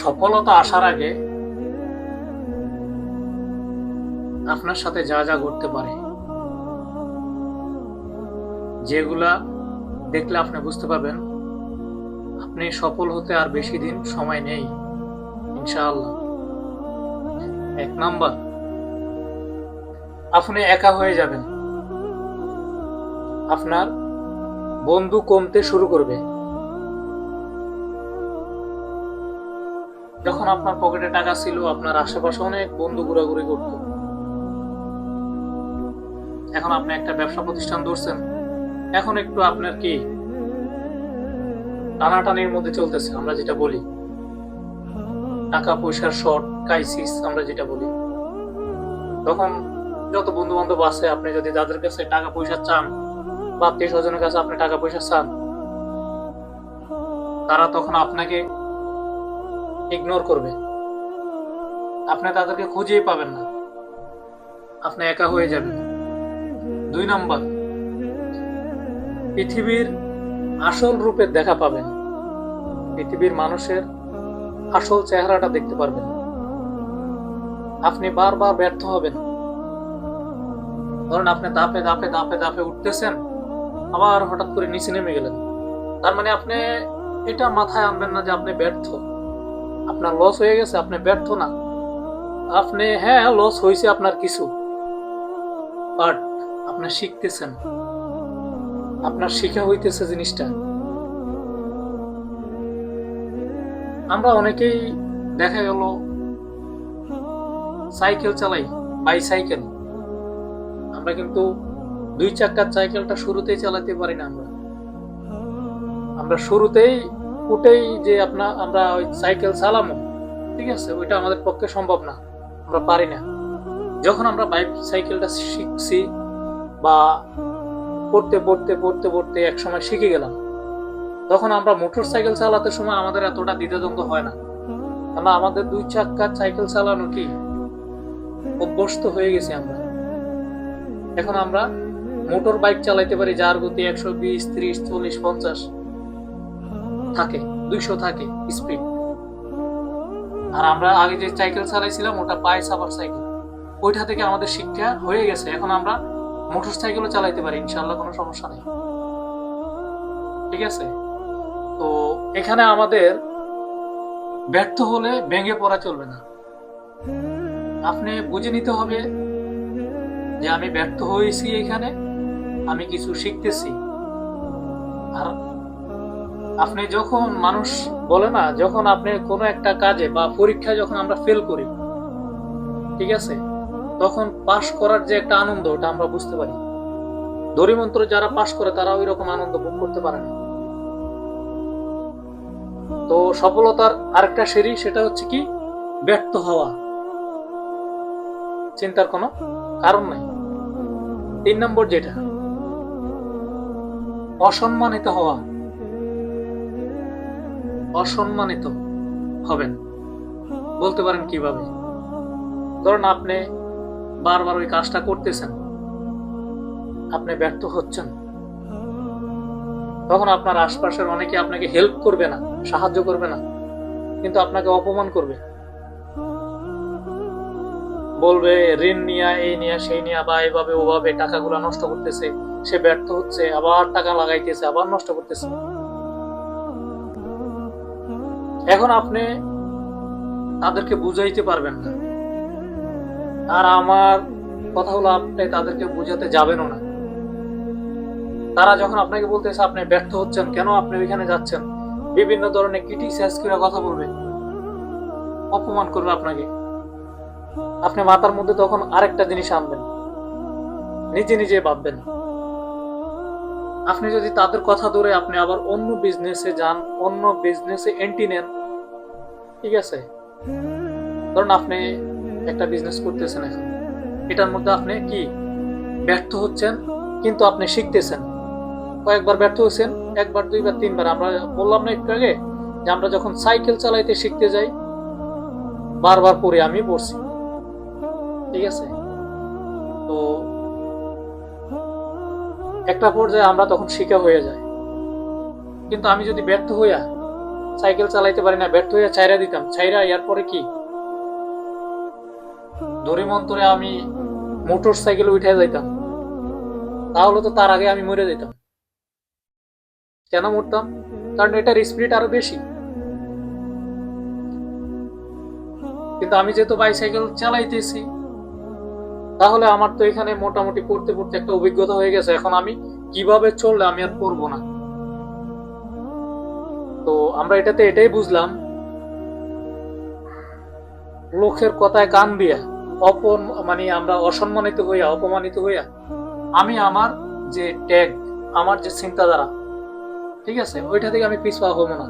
সফলতা আসার আগে আপনার সাথে যা যা ঘটতে পারে, যেগুলা দেখলে আপনি বুঝতে পারবেন, আপনি সফল হতে আর বেশি দিন সময় নেই, ইনশাআল্লাহ। এক নাম্বার, আপনি একা হয়ে যাবেন। আপনার বন্ধু কমতে শুরু করবে। যখন আপনার পকেটে টাকা ছিল, আপনার আশেপাশে অনেক বন্ধু ঘোরাঘুরি করত। এখন আপনি একটা ব্যবসা প্রতিষ্ঠান ধরছেন। এখন একটু আপনার কি টানাটানির মধ্যে চলতেছে, আমরা যেটা বলি। টাকা পয়সার শর্ট ক্রাইসিস আমরা যেটা বলি। তখন যত বন্ধু বান্ধব আছে, আপনি যদি তাদের কাছে টাকা পয়সা চান বা আত্মীয় স্বজনের কাছে আপনি টাকা পয়সা চান, তারা তখন আপনাকে ইগনোর করবে। আপনি তাদেরকে খুঁজেই পাবেন না। আপনি একা হয়ে যাবেন। দুই নম্বর, পৃথিবীর আসল রূপে দেখা পাবেন। পৃথিবীর মানুষের আসল চেহারাটা দেখতে পারবেন। আপনি বারবার ব্যর্থ হবেন। ধরেন আপনি দাপে দাপে দাপে দাপে উঠতেছেন, আবার হঠাৎ করে নিচে নেমে গেলেন। তার মানে আপনি এটা মাথায় আনবেন না যে আপনি ব্যর্থ। আপনার লস হয়ে গেছে, আপনি ব্যর্থ না। আপনি হ্যাঁ লস হয়েছে আপনার কিছু বাট আপনি শিখতেছেন। আপনার শিখা হইতেছে জিনিসটা। আমরা অনেকেই দেখা গেল সাইকেল চালাই বাইসাইকেল আমরা কিন্তু দুই চাকার সাইকেলটা শুরুতেই চালাতে পারি না আমরা। আমরা শুরুতেই উঠেই যে আপনার আমরা ওই সাইকেল চালামো, ঠিক আছে? ওইটা আমাদের পক্ষে সম্ভব না, আমরা পারি না। যখন আমরা বাইক, সাইকেলটা শিখছি বা পড়তে পড়তে পড়তে পড়তে এক সময় শিখে গেলাম, তখন আমরা মোটর সাইকেল চালাতে সময় আমাদের এতটা দ্বিধাদ্বন্দ্ব হয় না। কেন আমাদের দুই চাক্কা সাইকেল চালানো কি? অভ্যস্ত হয়ে গেছি আমরা। এখন আমরা মোটর বাইক চালাইতে পারি যার গতি একশো বিশ, ত্রিশ, চল্লিশ, পঞ্চাশ। থাকে, দুইশো থাকে স্পিড আর আমরা আগে যে সাইকেল চালাইছিলাম, ওটা পায়ে সাবার সাইকেল ওইটা থেকে আমাদের শিক্ষা হয়ে গেছে। এখন আমরা মোটর সাইকেলও চালাইতে পারি ইনশাল্লাহ কোনো সমস্যা নেই। ঠিক আছে? তো এখানে আমাদের ব্যর্থ হলে ভেঙে পড়া চলবে না। আপনি বুঝে নিতে হবে যে আমি ব্যর্থ হয়েছি এখানে, আমি কিছু শিখতেছি। আর আপনি যখন মানুষ বলে না, যখন আপনি কোনো একটা কাজে বা পরীক্ষায় যখন আমরা ফেল করি, ঠিক আছে? তখন পাশ করার যে একটা আনন্দ, ওটা আমরা বুঝতে পারি। দরিমন্ত্র যারা পাশ করে তারা ওই রকম আনন্দ ভোগ করতে পারে না। তো সফলতার আরেকটা সিঁড়ি, সেটা হচ্ছে কি? ব্যর্থ হওয়া। চিন্তার কোনো কারণ নাই। তিন নম্বর যেটা, অসম্মানিত হওয়া। অসম্মানিত হবেন। বলতে পারেন কীভাবে? ধরুন আপনি বারবার ওই কাজটা করতেছেন। আপনি ব্যর্থ হচ্ছেন। তখন আপনার আশপাশের অনেকে আপনাকে হেল্প করবে না, সাহায্য করবে না, কিন্তু আপনাকে অপমান করবে। বলবে, ঋণ নিয়া, এই নিয়া, সেই নিয়া, বা এভাবে ওভাবে টাকাগুলো নষ্ট করতেছে, সে ব্যর্থ হচ্ছে, আবার টাকা লাগাইতেছে, আবার নষ্ট করতেছে। এখন আপনি তাদেরকে বুঝাইতে পারবেন না। আর আমার কথা হলো, আপনি তাদেরকে বুঝাতে যাবেনও না। তারা যখন আপনাকে বলতেছে আপনি ব্যর্থ হচ্ছেন, কেন আপনি ওইখানে যাচ্ছেন? বিভিন্ন ধরনের ক্রিটিসাইজ করে কথা বলবে। অপমান করবে আপনাকে। আপনি মাথার মধ্যে তখন আরেকটা জিনিস আনবেন। নিজে নিজে ভাববেন। আপনি যদি তাদের কথা ধরে আপনি আবার অন্য বিজনেসে যান, অন্য বিজনেসে এন্ট্রি নেন, ঠিক আছে? ধরুন আপনি একটা বিজনেস করতেছেন এখন। এটার মধ্যে আপনি কি, ব্যর্থ হচ্ছেন, কিন্তু আপনি শিখতেছেন। কয়েকবার ব্যর্থ হয়েছেন, একবার, দুইবার, তিনবার। আমরা বললাম না একটু আগে যে আমরা যখন সাইকেল চালাইতে শিখতে যাই, বারবার পরে আমি পড়ছি। ঠিক আছে? তো একটা পর্যায়ে আমরা তখন শিখা হয়ে যায় কিন্তু আমি যদি ব্যর্থ হইয়া সাইকেল চালাইতে পারি না, ব্যর্থ হয়ে ছাইরা দিতাম। ছাইরা এরপরে কি? দড়ি মন্তরে আমি মোটর সাইকেল উঠে যাইতাম। তাহলে তো তার আগে আমি মরে যেতাম কেন মরতাম? কারণ এটার স্পিড আরও বেশি। কিন্তু আমি যেহেতু বাইসাইকেল চালাইতেছি তাহলে আমার তো এখানে মোটামুটি পড়তে পড়তে একটা অভিজ্ঞতা হয়ে গেছে। এখন আমি কীভাবে চললে আমি আর পড়ব না? তো আমরা এটাতে এটাই বুঝলাম। লোকের কথায় কান দিয়া, অপন মানে আমরা অসম্মানিত হইয়া, অপমানিত হইয়া, আমি আমার যে ট্যাগ আমার যে চিন্তাধারা, ঠিক আছে? ওইটা থেকে আমি পিছ পাওয়া হব না।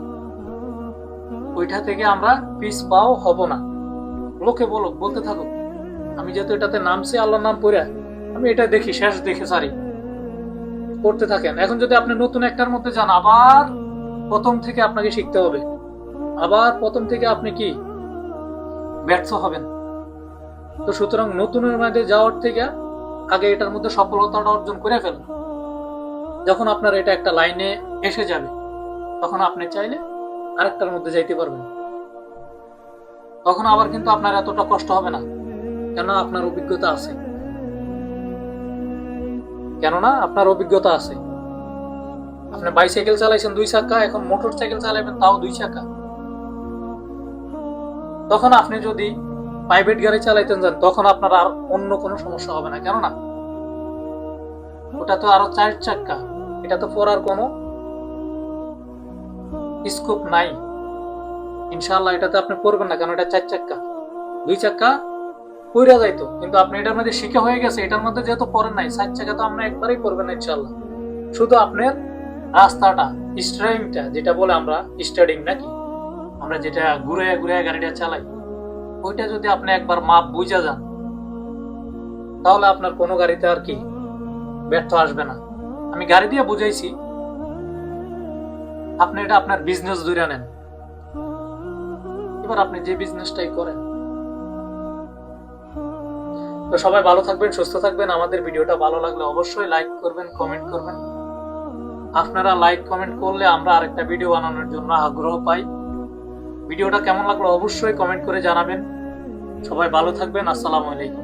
ওইটা থেকে আমরা পিছ পাও হব না। লোকে বলো বলতে থাকো আমি যেহেতু এটাতে নামছি, আল্লাহর নাম পড়ে আমি এটা দেখি, শেষ দেখে সারি করতে থাকেন। এখন যদি আপনি নতুন একটার মধ্যে যান, আবার প্রথম থেকে আপনাকে শিখতে হবে। আবার প্রথম থেকে আপনি কি? ব্যর্থ হবেন। তো সুতরাং নতুনের মধ্যে যাওয়ার থেকে আগে এটার মধ্যে সফলতাটা অর্জন করে ফেলুন। যখন আপনার এটা একটা লাইনে এসে যাবে, তখন আপনি চাইলে আরেকটার মধ্যে যাইতে পারবেন। তখন আবার কিন্তু আপনার এতটা কষ্ট হবে না। কেন আপনার অভিজ্ঞতা আছে। কেননা আপনার অভিজ্ঞতা আছে। আপনি বাইসাইকেল চালাইছেন দুই চাকা, এখন মোটর সাইকেল চালাবেন তাও দুই চাকা। তখন আপনি যদি প্রাইভেট গাড়ি চালাইতেন যান, তখন আপনার আর অন্য কোনো সমস্যা হবে না। কেননা ওটা তো আরও চার চাক্কা এটা তো পড়ার কোনো স্কোপ নাই। ইনশাআল্লাহ এটাতে আপনি পড়বেন না, কারণ এটা চার চাক্কা দুই চাক্কা পইরা যাইতো। কিন্তু আপনি এটার মধ্যে শিখে হয়ে গেছে, এটার মধ্যে যেহেতু পড়েন নাই চার চাকা তো আমরা একবারেই করবেন না ইনশাআল্লাহ। শুধু আপনার রাস্তাটা স্টারিংটা যেটা বলে আমরা স্টারিং নাকি? আমরা যেটা ঘুরে ঘুরে গাড়িটা চালাই, ওইটা যদি আপনি একবার মাপ বুঝা যান, তাহলে আপনার কোনো গাড়িতে আর কি ব্যর্থ আসবে না। আমি গাড়ি দিয়ে বুঝাইছি, আপনি এটা আপনার বিজনেস ধরে নেন। এবার আপনি যে বিজনেসটাই করেন তো সবাই ভালো থাকবেন, সুস্থ থাকবেন। আমাদের ভিডিওটা ভালো লাগলে অবশ্যই লাইক করবেন কমেন্ট করবেন। আপনারা লাইক কমেন্ট করলে আমরা আরেকটা ভিডিও বানানোর জন্য আগ্রহ পাই। ভিডিওটা কেমন লাগল অবশ্যই কমেন্ট করে জানাবেন। সবাই ভালো থাকবেন, আসসালামু আলাইকুম।